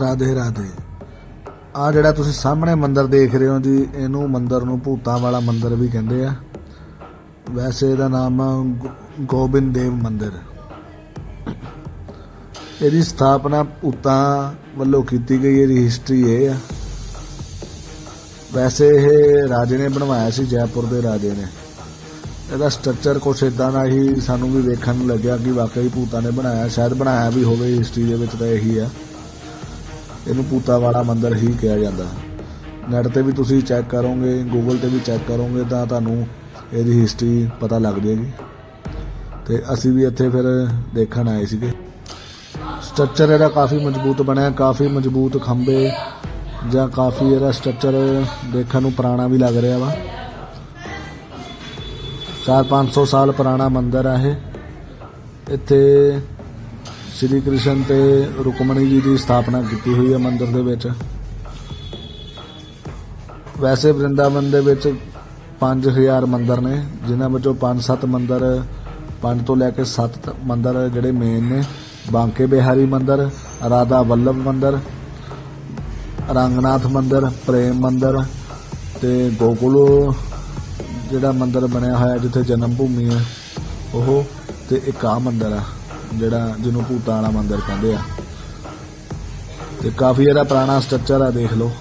ਰਾਧੇ ਰਾਧੇ। ਆ ਜਿਹੜਾ ਤੁਸੀਂ ਸਾਹਮਣੇ ਮੰਦਿਰ ਦੇਖ ਰਹੇ ਹੋ ਜੀ, ਇਹਨੂੰ ਮੰਦਿਰ ਨੂੰ ਭੂਤਾਂ ਵਾਲਾ ਮੰਦਿਰ ਵੀ ਕਹਿੰਦੇ ਆ। ਵੈਸੇ ਇਹਦਾ ਨਾਮ ਗੋਬਿੰਦ ਦੇਵ ਮੰਦਿਰ। ਇਹਦੀ ਸਥਾਪਨਾ ਭੂਤਾਂ ਵੱਲੋਂ ਕੀਤੀ ਗਈ ਇਹਦੀ ਹਿਸਟਰੀ ਇਹ ਆ। ਵੈਸੇ ਇਹ ਰਾਜੇ ਨੇ ਬਣਵਾਇਆ ਸੀ, ਜੈਪੁਰ ਦੇ ਰਾਜੇ ਨੇ। ਇਹਦਾ ਸਟਰਕਚਰ ਕੁਛ ਇਦਾਂ ਦਾ ਹੀ ਸਾਨੂੰ ਵੀ ਵੇਖਣ ਨੂੰ ਲੱਗਿਆ ਕਿ ਵਾਕਈ ਭੂਤਾਂ ਨੇ ਬਣਾਇਆ, ਸ਼ਾਇਦ ਬਣਾਇਆ ਵੀ ਹੋਵੇ ਹਿਸਟਰੀ ਦੇ ਵਿੱਚ ਤਾਂ ਇਹੀ ਆ। ਇਹਨੂੰ ਭੂਤਾਂ ਵਾਲਾ ਮੰਦਿਰ ਹੀ ਕਿਹਾ ਜਾਂਦਾ। ਨੈਟ ਤੇ ਵੀ ਤੁਸੀਂ ਚੈੱਕ ਕਰੋਗੇ ਗੂਗਲ ਤੇ ਵੀ ਚੈੱਕ ਕਰੋਗੇ ਤਾਂ ਤੁਹਾਨੂੰ ਇਹਦੀ ਹਿਸਟਰੀ ਪਤਾ ਲੱਗ ਜਾਏਗੀ। ਤੇ ਅਸੀਂ ਵੀ ਇੱਥੇ ਫਿਰ ਦੇਖਣ ਆਏ ਸੀਗੇ। ਸਟਰਕਚਰ ਇਹਦਾ ਕਾਫੀ ਮਜ਼ਬੂਤ ਬਣਿਆ, ਕਾਫੀ ਮਜ਼ਬੂਤ ਖੰਭੇ ਜਾਂ ਕਾਫੀ ਇਹਦਾ ਸਟਰਕਚਰ ਦੇਖਣ ਨੂੰ ਪੁਰਾਣਾ ਵੀ ਲੱਗ ਰਿਹਾ ਵਾ। 4-500 ਸਾਲ ਪੁਰਾਣਾ ਮੰਦਿਰ ਆ ਇਹ। ਇੱਥੇ ਸ੍ਰੀ ਕ੍ਰਿਸ਼ਨ ਤੇ ਰੁਕਮਣੀ ਜੀ ਦੀ ਸਥਾਪਨਾ ਕੀਤੀ ਹੋਈ ਹੈ ਮੰਦਿਰ ਦੇ ਵਿੱਚ। ਵੈਸੇ ਵਰਿੰਦਾਵਨ ਦੇ ਵਿੱਚ 5000 ਮੰਦਿਰ ਨੇ, ਜਿਨ੍ਹਾਂ ਵਿੱਚੋਂ 5-7 ਮੰਦਿਰ 5 ਤੋਂ ਲੈ ਕੇ 7 ਮੰਦਿਰ ਜਿਹੜੇ ਮੇਨ ਨੇ, ਬਾਂਕੇ ਬਿਹਾਰੀ ਮੰਦਿਰ, ਰਾਧਾ ਵੱਲਭ ਮੰਦਿਰ, ਰੰਗਨਾਥ ਮੰਦਿਰ, ਪ੍ਰੇਮ ਮੰਦਿਰ ਤੇ ਗੋਕੁਲ ਜਿਹੜਾ ਮੰਦਿਰ ਬਣਿਆ ਹੋਇਆ ਜਿੱਥੇ ਜਨਮ ਭੂਮੀ ਹੈ, ਉਹ ਤੇ ਇੱਕ ਆ ਮੰਦਿਰ ਆ ਜਿਹੜਾ ਜਿਹਨੂੰ ਭੂਤਾਂ ਵਾਲਾ ਮੰਦਿਰ ਕਹਿੰਦੇ ਆ। ਤੇ ਕਾਫੀ ਇਹਦਾ ਪੁਰਾਣਾ ਸਟਰਕਚਰ ਆ, ਦੇਖ ਲਓ।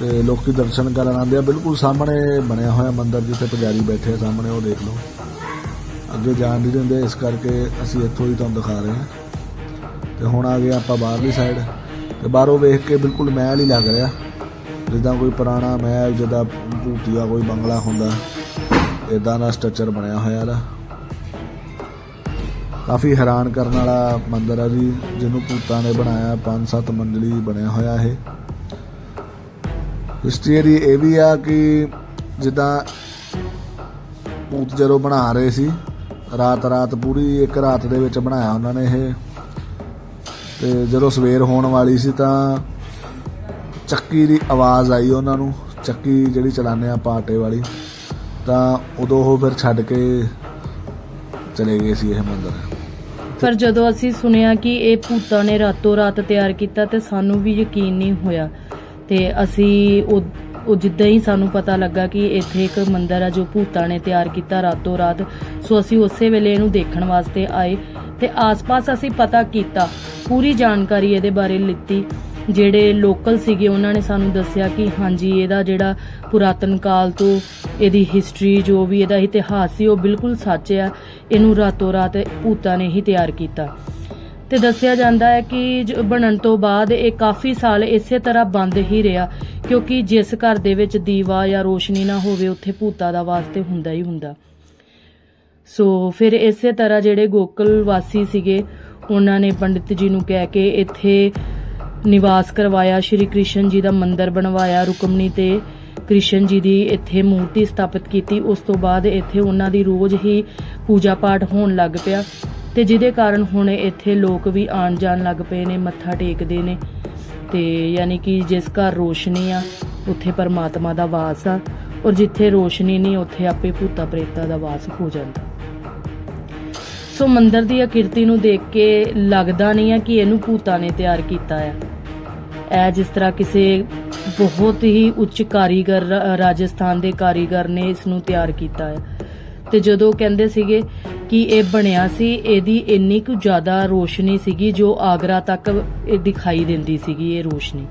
ਤੇ ਲੋਕੀ ਦਰਸ਼ਨ ਕਰਨ ਆਉਂਦੇ ਆ, ਬਿਲਕੁਲ ਸਾਹਮਣੇ ਬਣਿਆ ਹੋਇਆ ਮੰਦਿਰ ਜਿੱਥੇ ਪੁਜਾਰੀ ਬੈਠੇ ਆ, ਸਾਹਮਣੇ ਉਹ ਦੇਖ ਲਓ। ਅੱਗੇ ਜਾਣ ਨਹੀਂ ਦਿੰਦੇ, ਇਸ ਕਰਕੇ ਅਸੀਂ ਇੱਥੋਂ ਹੀ ਤੁਹਾਨੂੰ ਦਿਖਾ ਰਹੇ ਹਾਂ। ਤੇ ਹੁਣ ਆ ਗਏ ਆਪਾਂ ਬਾਹਰਲੀ ਸਾਈਡ ਤੇ ਬਾਹਰੋਂ ਵੇਖ ਕੇ ਬਿਲਕੁਲ ਮਹਿਲ ਹੀ ਲੱਗ ਰਿਹਾ। ਜਿੱਦਾਂ ਕੋਈ ਪੁਰਾਣਾ ਮਹਿਲ, ਜਿੱਦਾਂ ਭੂਤੀਆ ਕੋਈ ਬੰਗਲਾ ਹੁੰਦਾ ਇਦਾਂ ਦਾ ਸਟਰਕਚਰ ਬਣਿਆ ਹੋਇਆ ਇਹਦਾ। ਕਾਫੀ ਹੈਰਾਨ ਕਰਨ ਵਾਲਾ ਮੰਦਿਰ ਆ ਜੀ, ਜਿਹਨੂੰ ਭੂਤਾਂ ਨੇ ਬਣਾਇਆ ਪੰਜ ਸੱਤ ਮੰਜ਼ਲੀ ਬਣਿਆ ਹੋਇਆ ਇਹ। ਹਿਸਟਰੀ ਇਹ ਵੀ ਆ ਕਿ ਜਿੱਦਾਂ ਭੂਤ ਜਦੋਂ ਬਣਾ ਰਹੇ ਸੀ ਰਾਤ ਰਾਤ ਪੂਰੀ ਇੱਕ ਰਾਤ ਦੇ ਵਿੱਚ ਬਣਾਇਆ ਉਹਨਾਂ ਨੇ ਇਹ। ਤੇ ਜਦੋਂ ਸਵੇਰ ਹੋਣ ਵਾਲੀ ਸੀ ਤਾਂ ਚੱਕੀ ਦੀ ਆਵਾਜ਼ ਆਈ ਉਹਨਾਂ ਨੂੰ, ਚੱਕੀ ਜਿਹੜੀ ਚਲਾਉਂਦੇ ਆ ਪਾਟੇ ਵਾਲੀ। ਤਾਂ ਉਦੋਂ ਉਹ ਫਿਰ ਛੱਡ ਕੇ ਚਲੇ ਗਏ ਸੀ ਇਹ ਮੰਦਰ। ਪਰ ਜਦੋਂ ਅਸੀਂ ਸੁਣਿਆ ਕਿ ਇਹ ਭੂਤਾਂ ਨੇ ਰਾਤੋਂ ਰਾਤ ਤਿਆਰ ਕੀਤਾ ਤੇ ਸਾਨੂੰ ਵੀ ਯਕੀਨ ਨਹੀਂ ਹੋਇਆ, ਤੇ ਅਸੀਂ ਉਹ ਉਹ ਜਿੱਦਾਂ ਹੀ ਸਾਨੂੰ ਪਤਾ ਲੱਗਾ ਕਿ ਇੱਥੇ ਇੱਕ ਮੰਦਿਰ ਆ ਜੋ ਭੂਤਾਂ ਨੇ ਤਿਆਰ ਕੀਤਾ ਰਾਤੋਂ ਰਾਤ, ਸੋ ਅਸੀਂ ਉਸੇ ਵੇਲੇ ਇਹਨੂੰ ਦੇਖਣ ਵਾਸਤੇ ਆਏ ਤੇ ਆਸ-ਪਾਸ ਅਸੀਂ ਪਤਾ ਕੀਤਾ, ਪੂਰੀ ਜਾਣਕਾਰੀ ਇਹਦੇ ਬਾਰੇ ਲਿੱਤੀ ਜਿਹੜੇ ਲੋਕਲ ਸੀਗੇ, ਉਹਨਾਂ ਨੇ ਸਾਨੂੰ ਦੱਸਿਆ ਕਿ ਹਾਂਜੀ, ਇਹਦਾ ਜਿਹੜਾ ਪੁਰਾਤਨ ਕਾਲ ਤੋਂ ਇਹਦੀ ਹਿਸਟਰੀ ਜੋ ਵੀ ਇਹਦਾ ਇਤਿਹਾਸ ਸੀ, ਉਹ ਬਿਲਕੁਲ ਸੱਚ ਆ। ਇਹਨੂੰ ਰਾਤੋਂ ਰਾਤ ਭੂਤਾਂ ਨੇ ਹੀ ਤਿਆਰ ਕੀਤਾ। ਤੇ ਦੱਸਿਆ ਜਾਂਦਾ ਹੈ ਕਿ ਜ- ਬਣਨ ਤੋਂ ਬਾਅਦ ਇਹ ਕਾਫੀ ਸਾਲ ਇਸੇ ਤਰ੍ਹਾਂ ਬੰਦ ਹੀ ਰਿਹਾ, ਕਿਉਂਕਿ ਜਿਸ ਘਰ ਦੇ ਵਿੱਚ ਦੀਵਾ ਜਾਂ ਰੋਸ਼ਨੀ ਨਾ ਹੋਵੇ, ਉੱਥੇ ਭੂਤਾਂ ਦਾ ਵਾਸਤੇ ਹੁੰਦਾ ਹੀ ਹੁੰਦਾ। ਸੋ ਫਿਰ ਇਸੇ ਤਰ੍ਹਾਂ ਜਿਹੜੇ ਗੋਕਲ ਵਾਸੀ ਸੀਗੇ, ਉਹਨਾਂ ਨੇ ਪੰਡਿਤ ਜੀ ਨੂੰ ਕਹਿ ਕੇ ਇੱਥੇ ਨਿਵਾਸ ਕਰਵਾਇਆ, ਸ਼੍ਰੀ ਕ੍ਰਿਸ਼ਨ ਜੀ ਦਾ ਮੰਦਿਰ ਬਣਵਾਇਆ, ਰੁਕਮਣੀ ਤੇ ਕ੍ਰਿਸ਼ਨ ਜੀ ਦੀ ਇੱਥੇ ਮੂਰਤੀ ਸਥਾਪਿਤ ਕੀਤੀ। ਉਸ ਤੋਂ ਬਾਅਦ ਇੱਥੇ ਉਹਨਾਂ ਦੀ ਰੋਜ਼ ਹੀ ਪੂਜਾ ਪਾਠ ਹੋਣ ਲੱਗ ਪਿਆ ਤੇ ਜਿਹਦੇ ਕਾਰਨ ਹੁਣ ਇੱਥੇ ਲੋਕ ਵੀ ਆਣ ਜਾਣ ਲੱਗ ਪਏ ਨੇ, ਮੱਥਾ ਟੇਕਦੇ ਨੇ ਤੇ ਯਾਨੀ ਕਿ ਜਿਸ ਘਰ ਰੋਸ਼ਨੀ ਆ, ਉੱਥੇ ਪਰਮਾਤਮਾ ਦਾ ਵਾਸ ਆ ਔਰ ਜਿੱਥੇ ਰੋਸ਼ਨੀ ਨਹੀਂ, ਉੱਥੇ ਆਪੇ ਭੂਤਾ ਪ੍ਰੇਤਾਂ ਦਾ ਵਾਸ ਹੋ ਜਾਂਦਾ। ਸੋ ਮੰਦਰ ਦੀ ਅਕਿਰਤੀ ਨੂੰ ਦੇਖ ਕੇ ਲੱਗਦਾ ਨਹੀਂ ਹੈ ਕਿ ਇਹਨੂੰ ਭੂਤਾਂ ਨੇ ਤਿਆਰ ਕੀਤਾ ਆ ਇਹ ਜਿਸ ਤਰ੍ਹਾਂ ਕਿਸੇ ਬਹੁਤ ਹੀ ਉੱਚ ਕਾਰੀਗਰ, ਰਾਜਸਥਾਨ ਦੇ ਕਾਰੀਗਰ ਨੇ ਇਸ ਨੂੰ ਤਿਆਰ ਕੀਤਾ ਹੈ। ਤੇ ਜਦੋਂ ਕਹਿੰਦੇ ਸੀਗੇ ਕਿ ਇਹ ਬਣਿਆ ਸੀ, ਇਹਦੀ ਇੰਨੀ ਕੁ ਜ਼ਿਆਦਾ ਰੋਸ਼ਨੀ ਸੀਗੀ ਜੋ ਆਗਰਾ ਤੱਕ ਇਹ ਦਿਖਾਈ ਦਿੰਦੀ ਸੀਗੀ, ਇਹ ਰੋਸ਼ਨੀ।